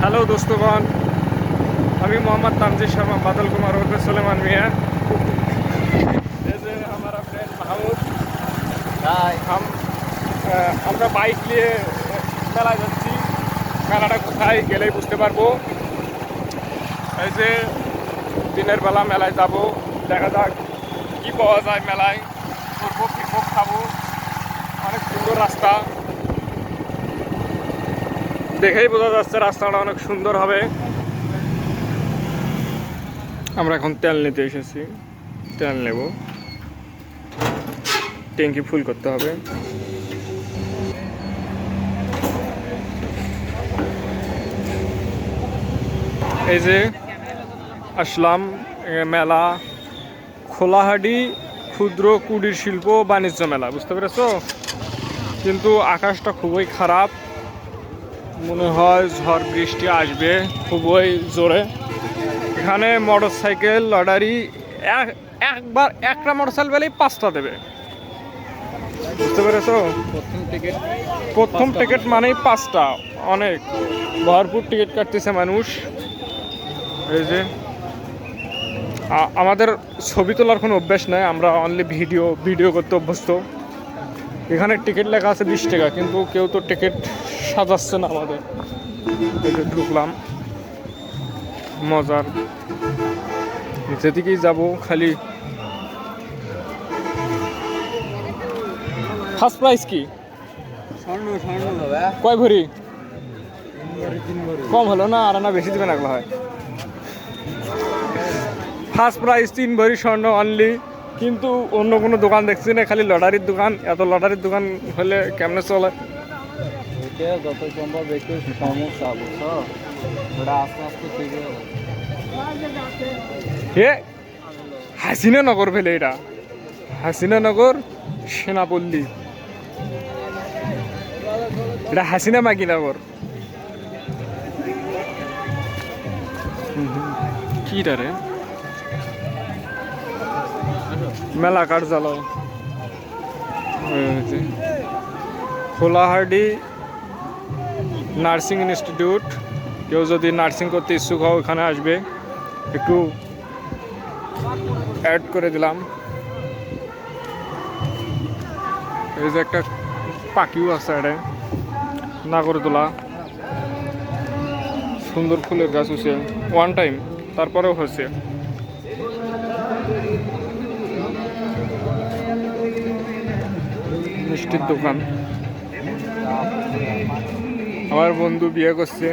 Hello দোস্তগণ। আমি মোহাম্মদ তানজি শর্মা বাদল কুমার ওরফে সুলেমান মিয়া। আমার ফ্রেন্ড আমরা বাইক নিয়ে মেলা যাচ্ছি। মেলাটা কোথায় গেলেই বুঝতে পারব। এই যে দিনের বেলা মেলায় যাব। দেখা যাক কী পাওয়া যায় মেলায়। ঘুরবো খাব। অনেক সুন্দর রাস্তা। দেখেই বোঝা যাচ্ছে রাস্তাটা অনেক সুন্দর হবে। আমরা এখন তেল নিতে এসেছি। তেল নেব। ট্যাঙ্কি ফুল করতে হবে। এই যে আসলাম মেলা। খোলাহাডি ক্ষুদ্র কুটির শিল্প বাণিজ্য মেলা, বুঝতে পেরেছ? কিন্তু আকাশটা খুবই খারাপ। মনে হয় ঝড় বৃষ্টি আসবে খুবই জোরে। এখানে মোটর সাইকেল লটারি এক একবার একটা মোটর সাইকেল পেলেই পাঁচটা দেবে। বুঝতে পেরেছ? প্রথম টিকিট প্রথম টিকিট মানেই পাঁচটা। অনেক। ভরপুর টিকিট কাটতেছে মানুষ। এই যে আমাদের ছবি তোলার কোনো অভ্যেস নাই আমরা অনলি ভিডিও ভিডিও করতে অভ্যস্ত। এখানে টিকিট লেখা আছে বিশ টাকা কিন্তু কেউ তো টিকিট সাজাচ্ছে না আমাদের ঢুকলাম। মজার। যেদিকেই যাব খালি ফার্স্ট প্রাইজ কি? কয় ভরি? কম হলো না আর না বেশি দিবেন আগলা হয়। ফার্স্ট প্রাইস তিন ভরি স্বর্ণ অনলি কিন্তু অন্য কোনো দোকান দেখছি না খালি লটারির দোকান। এত লটারির দোকান হলে কেমনে চলে? এটা যত সম্ভব একটু সমস্যা বুঝছ ওটা আস্তে আস্তে ঠিক হয়ে যাবে। হাসিনা নগর ফেলে এটা। হাসিনা নগর সেনাপল্লী। এটা হাসিনা মাগি নগর কি রে? মেলা কার্যালয়। Kholahati nursing institute. কেউ যদি নার্সিং করতে ইচ্ছুক হও এখানে আসবে। একটু অ্যাড করে দিলাম। এই যে একটা পাখিও আছে এটা নাগরদোলা। সুন্দর ফুলের গাছ হচ্ছে ওয়ান টাইম তারপরেও হচ্ছে মিষ্টির দোকান। আমার বন্ধু বিয়ে করছে।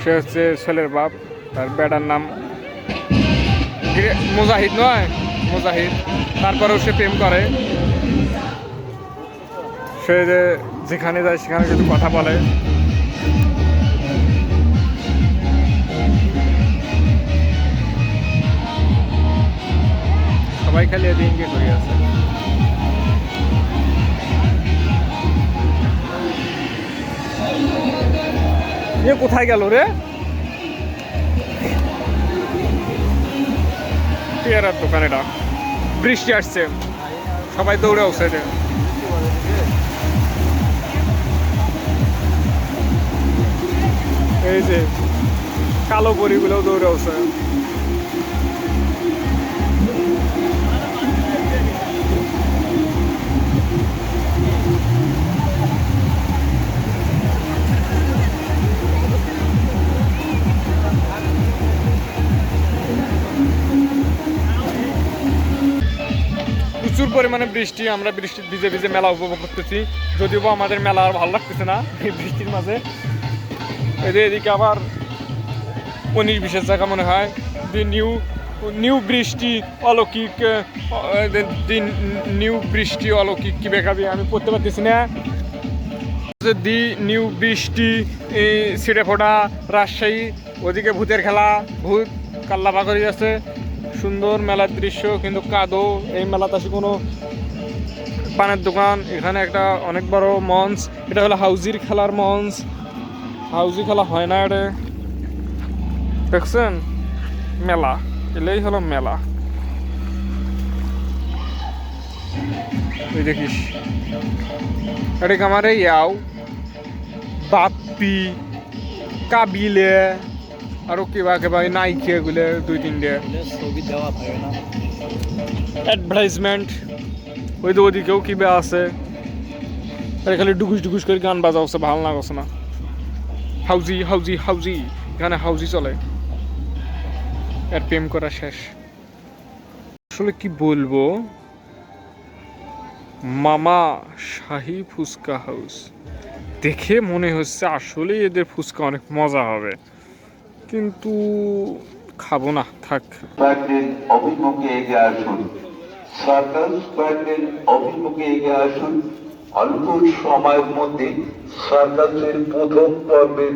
সে হচ্ছে ছেলের বাপ, তার বেটার নাম মুজাহিদ নয়, মুজাহিদ। তারপরেও সে প্রেম করে। সে যে যেখানে যায় সেখানে কিছু কথা বলে। সবাই খালি এদিকে করে আছে। এ কোথায় গেল রে? পেয়ারার দোকান এটা। বৃষ্টি আসছে। সবাই দৌড়ে উঠছে এই যে কালো পরিগুলো দৌড়ে উঠছে। পরিমাণে বৃষ্টি, আমরা বৃষ্টির ভিজে ভিজে মেলা উপভোগ করতেছি। যদিও আমাদের মেলা আর ভালো লাগতেছে না এই বৃষ্টির মাঝে। এই যে এদিকে আবার উনিশ বিশের জায়গা মনে হয়। দি নিউ নিউ বৃষ্টি অলৌকিক দি নিউ বৃষ্টি অলৌকিক কি বেকাবি আমি পড়তে পারতেছি না। যে দি নিউ বৃষ্টি সিটে ফোটা, রাজশাহী, ওদিকে ভূতের খেলা, ভূত কাল্লা পাকড়ি আছে। সুন্দর মেলার দৃশ্য, কিন্তু কাদো, এই মেলাতে আসি কোনো পানের দোকান। এখানে একটা অনেক বড় মঞ্চ, এটা হলো হাউজির খেলার মঞ্চ। হাউজি খেলা হয় না এটা। দেখছেন? মেলা, এলেই হলো মেলা। দেখিস। এটা আমার ইয়াও। বাপ্পি, কাবিলে। আরও কিবা কিবা নাইকি এগুলো দুই তিনটে অ্যাডভার্টাইজমেন্ট ওই তো ওদিকেও কিবা আছে। আর খালি ডুকুস ডুকুস করে গান বাজাওছে ভালো লাগছে না। হাউজি হাউজি হাউজি, এখানে হাউজি চলে। আর প্রেম করা শেষ। আসলে কি বলব? মামা শাহি ফুচকা হাউস। দেখে মনে হচ্ছে আসলে এদের ফুচকা অনেক মজা হবে। কিন্তু খাব না, থাক। অভিমুখে এগিয়ে আসুন। সার্কাস প্যান্ডেল অভিমুখে এগিয়ে আসুন। অল্প সময়ের মধ্যে সার্কাসের প্রথম পর্বের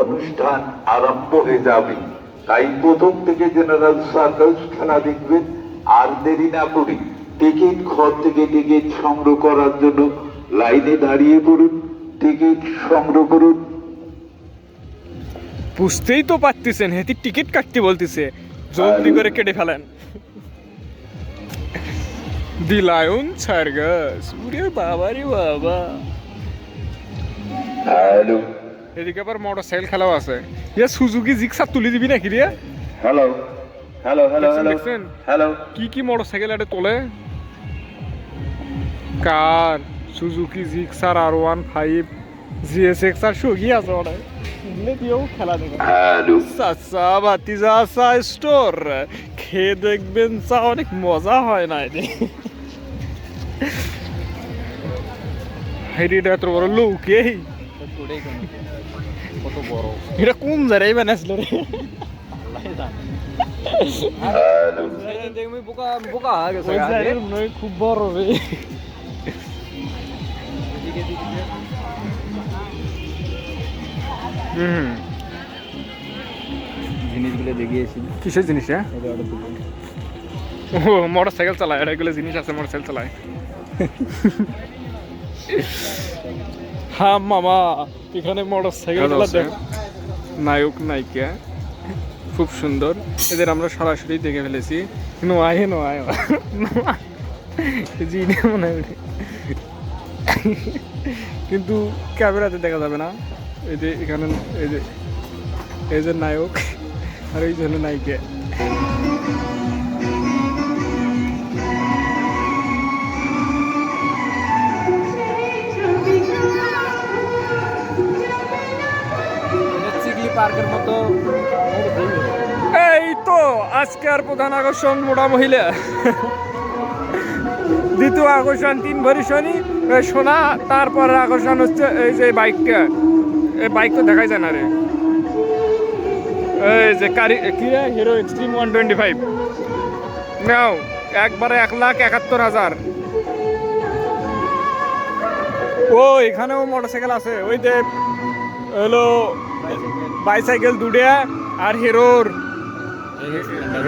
অনুষ্ঠান আরম্ভ হয়ে যাবে। তাই প্রথম থেকে জেনারেল সার্কাস খেলা দেখবেন। আর দেরি না করে টিকিট ঘর থেকে টিকিট সংগ্রহ করার জন্য লাইনে দাঁড়িয়ে পড়ুন। টিকিট সংগ্রহ করুন। বুঝতেই তো পারতেছেন হেতি টিকিট কাটতে বলতেছে। জলদি করে কেটে ফেলেন। দিলায়ন সার্গাস উরে বাবা রে বাবা। হ্যালো। এদিকে আবার মোটর সাইকেল খেলাও আছে। ইয়ে সুজুকি জিক্সার তুলে দিবি নাকি রে? Hello. Hello hello hello. Hello. কি কি মোটর সাইকেল এটা তোলে? কার? Suzuki Gixxer R one five GS X R সুগি আছে ওটা এগুলো দিয়েও খেলা দেখে। হ্যালো। চাচা বাতিজা চা স্টোর। খেয়ে দেখবেন চা অনেক মজা হয় না এটা। এত বড় লোক এই। তোটাই কেন কত বড় এটা কোন জায়গায় বানাইছিল রে আল্লাহ জানে হ্যালো হুম। জিনিসগুলো দেখিয়েছি কিসের জিনিস হ্যাঁ? ও মোটর সাইকেল চালায় এগুলো জিনিস আছে মোটর সাইকেল চালায়। হ্যাঁ মামা এখানে মোটর সাইকেল নায়ক নায়িকা খুব সুন্দর। এদের আমরা সরাসরি দেখে ফেলেছি। নো আয় নো আয় জি মনে হয়। কিন্তু ক্যামেরাতে দেখা যাবে না। এই যে এখানে এই যে এই যে নায়ক আর এই জন্য নায়িকা। পার্কের মতো। এই তো আজকের প্রধান আকর্ষণ মোটা মহিলা। দ্বিতীয় আকর্ষণ তিন ভরি শনি সোনা তারপরে আকর্ষণ হচ্ছে এই যে বাইকটা। এই বাইক তো দেখাই যায় না রে। এই যে কারি কি রে? Hero Xtreme one twenty five নাও, একবারে এক লাখ একাত্তর হাজার। ও, এখানেও মোটরসাইকেল আছে। ওই যে, হলো বাইসাইকেল দুটে আর হিরোর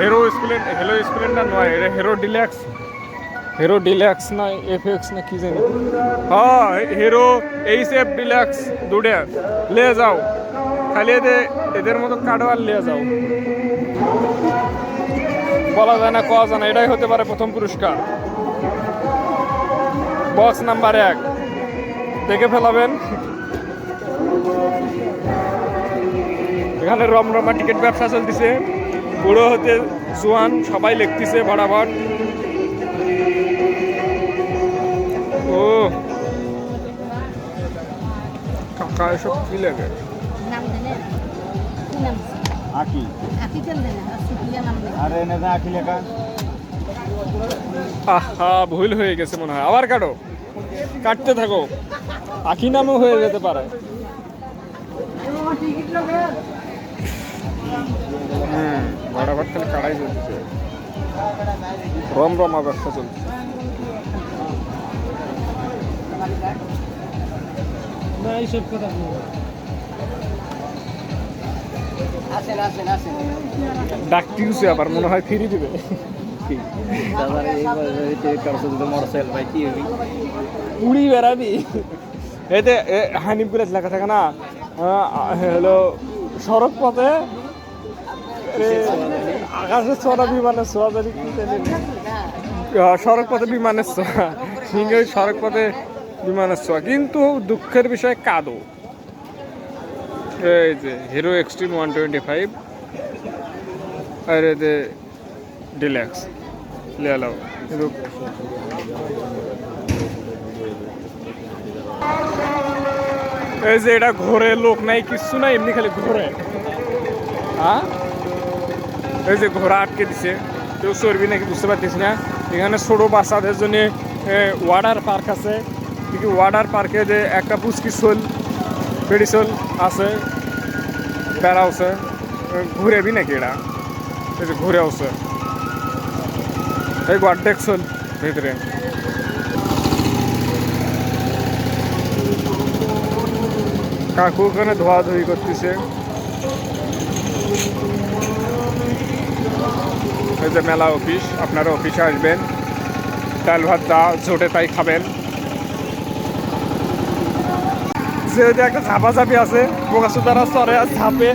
হিরো স্প্লেন্ডার হিরো স্প্লেন্ডার নয়, এটা হিরো ডিলাক্স হিরো ডিলাক্স না এফএক্স না কি জানি। হ্যাঁ হিরো এইচ এফ ডিলাক্স দুটে লে যাও। খালি এদের এদের মতো কাটো আর লিয়ে যাও। বলা যায় না কওয়া যায় না, এটাই হতে পারে প্রথম পুরস্কার। বক্স নাম্বার এক। দেখে ফেলাবেন। এখানে রমরমা টিকিট ব্যবসা চলতেছে। বুড়ো হতে জোয়ান, সবাই লিখতেছে বরাবর। ও। কাকা এসব কি লাগে? নাম দেনে? কি নাম? আকি আপনি কেন দেনে। আর এনে যা আকি লেখা আহা ভুল হয়ে গেছে মনে হয়। আবার কাটো। কাটতে থাকো। আখি নামও হয়ে যেতে পারে। হুম বরাবর খালি কাটাই চলছে। রমরমা ব্যবসা চলছে। না এইসব কথা আসেন আসেন আসেন। ডাকটিউছে আবার মনে হয় দিবে। উড়ি বেড়াবি। এতে লেখা থাকে না আহ, হলো সড়ক পথে এ, আকাশে ছোড়া বিমানের সড়ক পথে বিমানের সড়ক পথে বিমানের ছোঁয়া কিন্তু দুঃখের বিষয় কাদো। এই যে Hero Xtreme one twenty five আর এই যে ডিল্যাক্স এই যে, এটা ঘোরে লোক নাই, কিছু নাই, এমনি খালি ঘোরে। হ্যাঁ এই যে, ঘোড়া আটকে দিছে। কেউ চর্বি নাকি বুঝতে পারতেছি না। এখানে ছোট বাচ্চাদের জন্য ওয়াটার পার্ক আছে। কিন্তু ওয়াটার পার্কে যে একটা পুচকি শোল, বেড়ি শোল আছে বেড়া আছে ঘুরেবি নাকি এটা এই যে ঘুরে আছে এই অর্ধেক শোল ভিতরে। কাকু ওখানে ধোয়াধুয়ি করতেছে। এই যে মেলা অফিস, আপনারা অফিসে আসবেন। ডাল ভাত যা জোটে তাই খাবেন। যেহেতু একটা ঝাপাঝাপি আছে বোকাসুতারা চরে আর ঝাপে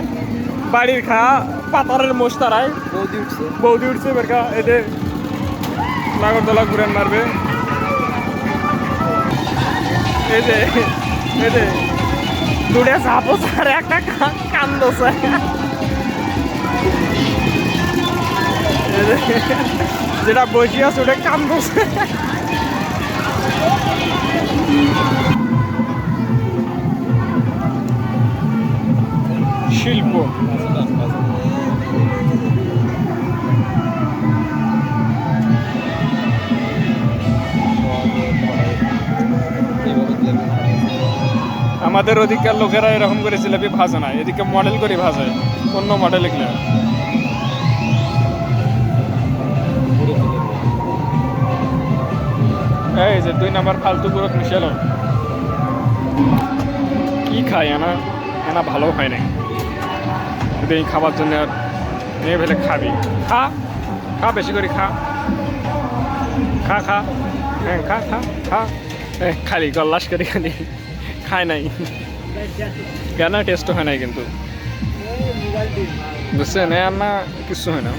বাড়ির খা পাতারের মোষ তারায়। বৌদি উঠছে। বৌদি উঠছে বেরকা এদের নাগরদোলা ঘুরেন মারবে। এই যে এই যে দুটা ঝাপো আর একটা কা- কান্দছে যেটা বসি আছে ওটা কান্দছে শিল্প। আমাদের ওদিককার লোকেরা এরকম করে জিলাপি ভাজে না, এদিকে মডেল করে ভাজে, অন্য মডেল এগুলো। এই যে দুই নাম্বার ফালতু পুরো মিশালো। কি খায় এনা? এনা ভালো হয় নাই। যদি খাবার জন্য আর নিয়ে ফেলে খাবি। খা খা বেশি করে, খা। খা খা। হ্যাঁ খা খা খা। খালি গল্লাস করে খালি। খায় নাই। কেন? টেস্ট হয় নাই কিন্তু। বুঝছেন? না, কিছু হয় না।